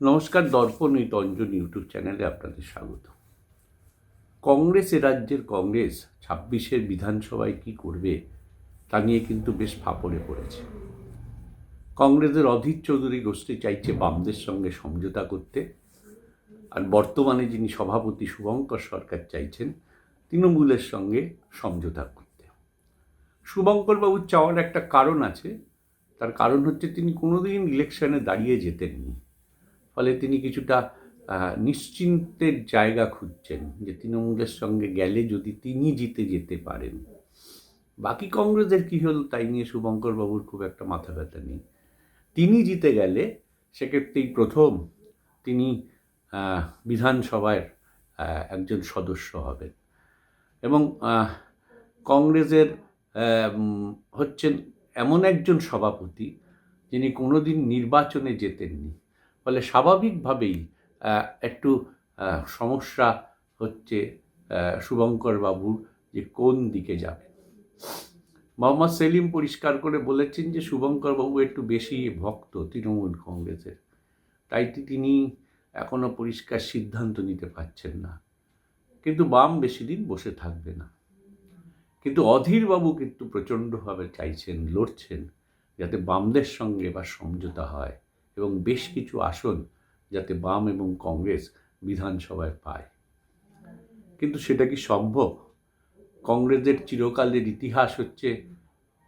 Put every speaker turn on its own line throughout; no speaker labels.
নমস্কার দর্পণ এই তঞ্জন ইউটিউব চ্যানেলে আপনাদের স্বাগত। কংগ্রেস এ রাজ্যের কংগ্রেস ছাব্বিশের বিধানসভায় কি করবে তা নিয়ে কিন্তু বেশ ফাপড়ে পড়েছে। কংগ্রেসের অধীর চৌধুরী গোষ্ঠী চাইছে বামদের সঙ্গে সমঝোতা করতে, আর বর্তমানে যিনি সভাপতি শুভঙ্কর সরকার চাইছেন, তৃণমূলের সঙ্গে সমঝোতা করতে। শুভঙ্করবাবুর চাওয়ার একটা কারণ আছে, তার কারণ হচ্ছে তিনি কোনোদিন ইলেকশনে দাঁড়িয়ে যেতেননি। ফলে তিনি কিছুটা নিশ্চিন্তের জায়গা খুঁজছেন যে তৃণমূলের সঙ্গে গেলে যদি তিনি জিতে যেতে পারেন। বাকি কংগ্রেসের কী হল তাই নিয়ে শুভঙ্করবাবুর খুব একটা মাথা ব্যথা নেই। তিনি জিতে গেলে সেক্ষেত্রেই প্রথম তিনি বিধানসভার একজন সদস্য হবেন। এবং কংগ্রেসের হচ্ছেন এমন একজন সভাপতি যিনি কোনোদিন নির্বাচনে জেতেননি ফলে স্বাভাবিকভাবেই একটু সমস্যা হচ্ছে শুভঙ্কর বাবুর যে কোন দিকে যাবে। মোহাম্মদ সেলিম পরিষ্কার করে বলেছেন যে শুভঙ্কর বাবু একটু বেশি ভক্ত তৃণমূল কংগ্রেসের। তাই তিনি এখনও পরিষ্কার সিদ্ধান্ত নিতে পারছেন না। কিন্তু বাম বেশি দিন বসে থাকবে না। কিন্তু অধীরবাবু কিন্তু প্রচণ্ডভাবে চাইছেন, লড়ছেন, যাতে বামদের সঙ্গে এবার সমঝোতা হয়। এবং বেশ কিছু আসন যাতে বাম এবং কংগ্রেস বিধানসভায় পায়। কিন্তু সেটা কি সম্ভব? কংগ্রেসের চিরকালের ইতিহাস হচ্ছে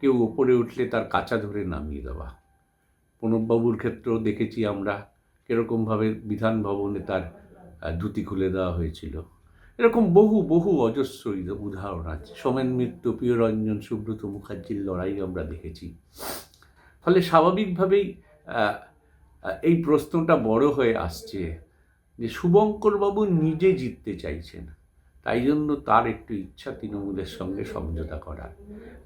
কেউ ওপরে উঠলে তার কাঁচা ধরে নামিয়ে দেওয়া। প্রণববাবুর ক্ষেত্রেও দেখেছি আমরা কীরকমভাবে বিধান ভবনে তার ধুতি খুলে দেওয়া হয়েছিল। এরকম বহু বহু অজস্র উদাহরণ আছে। সোমেন মিত্র, প্রিয়রঞ্জন, সুব্রত মুখার্জির লড়াই আমরা দেখেছি। ফলে স্বাভাবিকভাবেই এই প্রশ্নটা বড় হয়ে আসছে যে শুভঙ্করবাবু নিজে জিততে চাইছেন। তাই জন্য তার একটু ইচ্ছা তৃণমূলের সঙ্গে সমঝোতা করার।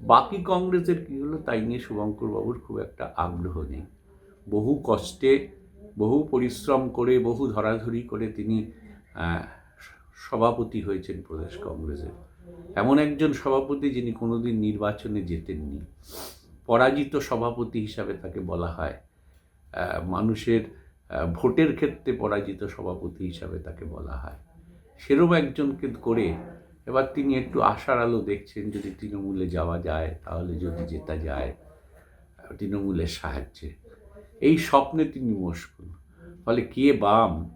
বাকি কংগ্রেসের কী হলো, তাই নিয়ে শুভঙ্করবাবুর খুব একটা আগ্রহ নেই। বহু কষ্টে, বহু পরিশ্রম করে, বহু ধরাধরি করে তিনি সভাপতি হয়েছেন প্রদেশ কংগ্রেসের। এমন একজন সভাপতি যিনি কোনোদিন নির্বাচনে জেতেননি। পরাজিত সভাপতি হিসাবে তাকে বলা হয়। মানুষের ভোটের ক্ষেত্রে পরাজিত সভাপতি হিসাবে তাকে বলা হয়। সেরম একজনকে করে এবার তিনি একটু আশার আলো দেখছেন, যদি তৃণমূলে যাওয়া যায়, তাহলে যদি জেতা যায়, তৃণমূলের সাহায্যে। এই স্বপ্নে তিনি মশগুল। ফলে কে বাম,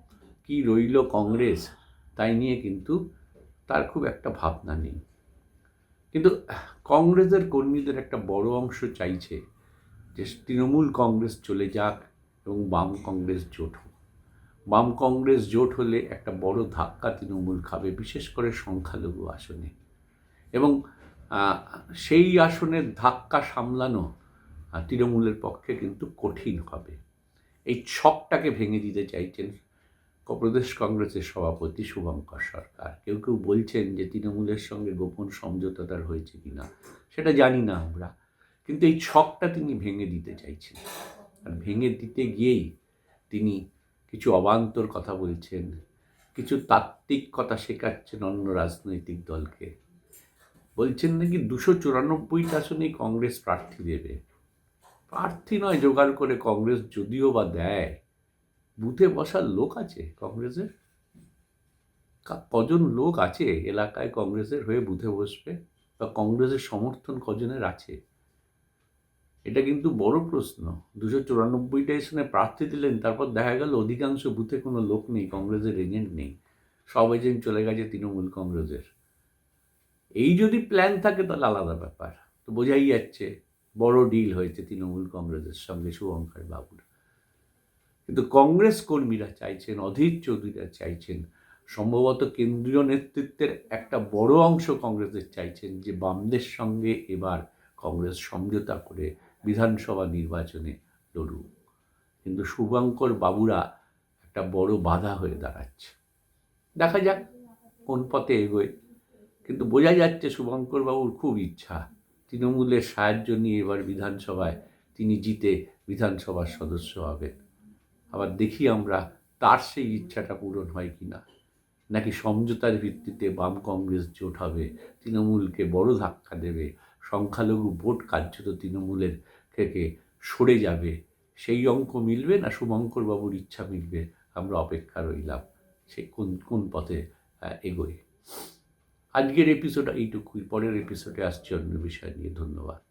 কি রইল কংগ্রেস, তাই নিয়ে কিন্তু তার খুব একটা ভাবনা নেই। কিন্তু কংগ্রেসের কর্মীদের একটা বড় অংশ চাইছে যে তৃণমূল কংগ্রেস চলে যাক এবং বাম কংগ্রেস জোট হোক। বাম কংগ্রেস জোট হলে একটা বড় ধাক্কা তৃণমূল খাবে, বিশেষ করে সংখ্যালঘু আসনে। এবং সেই আসনের ধাক্কা সামলানো তৃণমূলের পক্ষে কিন্তু কঠিন হবে। এই ছকটাকে ভেঙে দিতে চাইছেন প্রদেশ কংগ্রেসের সভাপতি শুভঙ্কর সরকার। কেউ কেউ বলছেন যে তৃণমূলের সঙ্গে গোপন সমঝোতা তার হয়েছে কিনা, সেটা জানি না আমরা। কিন্তু এই ছকটা তিনি ভেঙে দিতে চাইছেন। আর ভেঙে দিতে গিয়েই তিনি কিছু অবান্তর কথা বলছেন, কিছু তাত্ত্বিক কথা শেখাচ্ছেন অন্য রাজনৈতিক দলকে। বলছেন নাকি দুশো চুরানব্বইটা আসনেই কংগ্রেস প্রার্থী দেবে। প্রার্থী নয়, জোগাড় করে কংগ্রেস যদিও বা দেয়, বুথে বসার লোক আছে কংগ্রেসের? কজন লোক আছে এলাকায় কংগ্রেসের হয়ে বুথে বসবে? বা কংগ্রেসের সমর্থন কজনের আছে? এটা কিন্তু বড় প্রশ্ন। দুশো চুরানব্বইটা এসনে প্রার্থী দিলেন, তারপর দেখা গেল অধিকাংশ বুথে কোনো লোক নেই, কংগ্রেসের এজেন্ট নেই। সব এজেন্ট চলে গেছে তৃণমূল কংগ্রেসের। এই যদি প্ল্যান থাকে তাহলে আলাদা ব্যাপার। তো বোঝাই যাচ্ছে, বড় ডিল হয়েছে তৃণমূল কংগ্রেসের সঙ্গে শুভঙ্কর বাবুর। কিন্তু কংগ্রেস কর্মীরা চাইছেন, অধীর চৌধুরীরা চাইছেন, সম্ভবত কেন্দ্রীয় নেতৃত্বের একটা বড় অংশ কংগ্রেসের চাইছেন যে বামদের সঙ্গে এবার কংগ্রেস সমঝোতা করে বিধানসভা নির্বাচনে লড়ুক। কিন্তু শুভঙ্কর বাবুরা একটা বড় বাধা হয়ে দাঁড়াচ্ছে। দেখা যাক কোন পথে এগোয়। কিন্তু বোঝা যাচ্ছে শুভঙ্কর বাবুর খুব ইচ্ছা। তৃণমূলের সাহায্য নিয়ে এবার বিধানসভায় তিনি জিতে বিধানসভার সদস্য হবেন। আবার দেখি আমরা তার সেই ইচ্ছাটা পূরণ হয় কি না। নাকি সমঝোতার ভিত্তিতে বাম কংগ্রেস জোট হবে, তৃণমূলকে বড় ধাক্কা দেবে, সংখ্যালঘু ভোট কার্যত তৃণমূলের থেকে সরে যাবে। সেই অঙ্ক মিলবে না? শুভঙ্করবাবুর ইচ্ছা মিলবে। আমরা অপেক্ষা রইলাম। সে কোন কোন পথে এগোয়? আজকের এপিসোড এইটুকুই। পরের এপিসোডে আসছে অন্য বিষয় নিয়ে। ধন্যবাদ।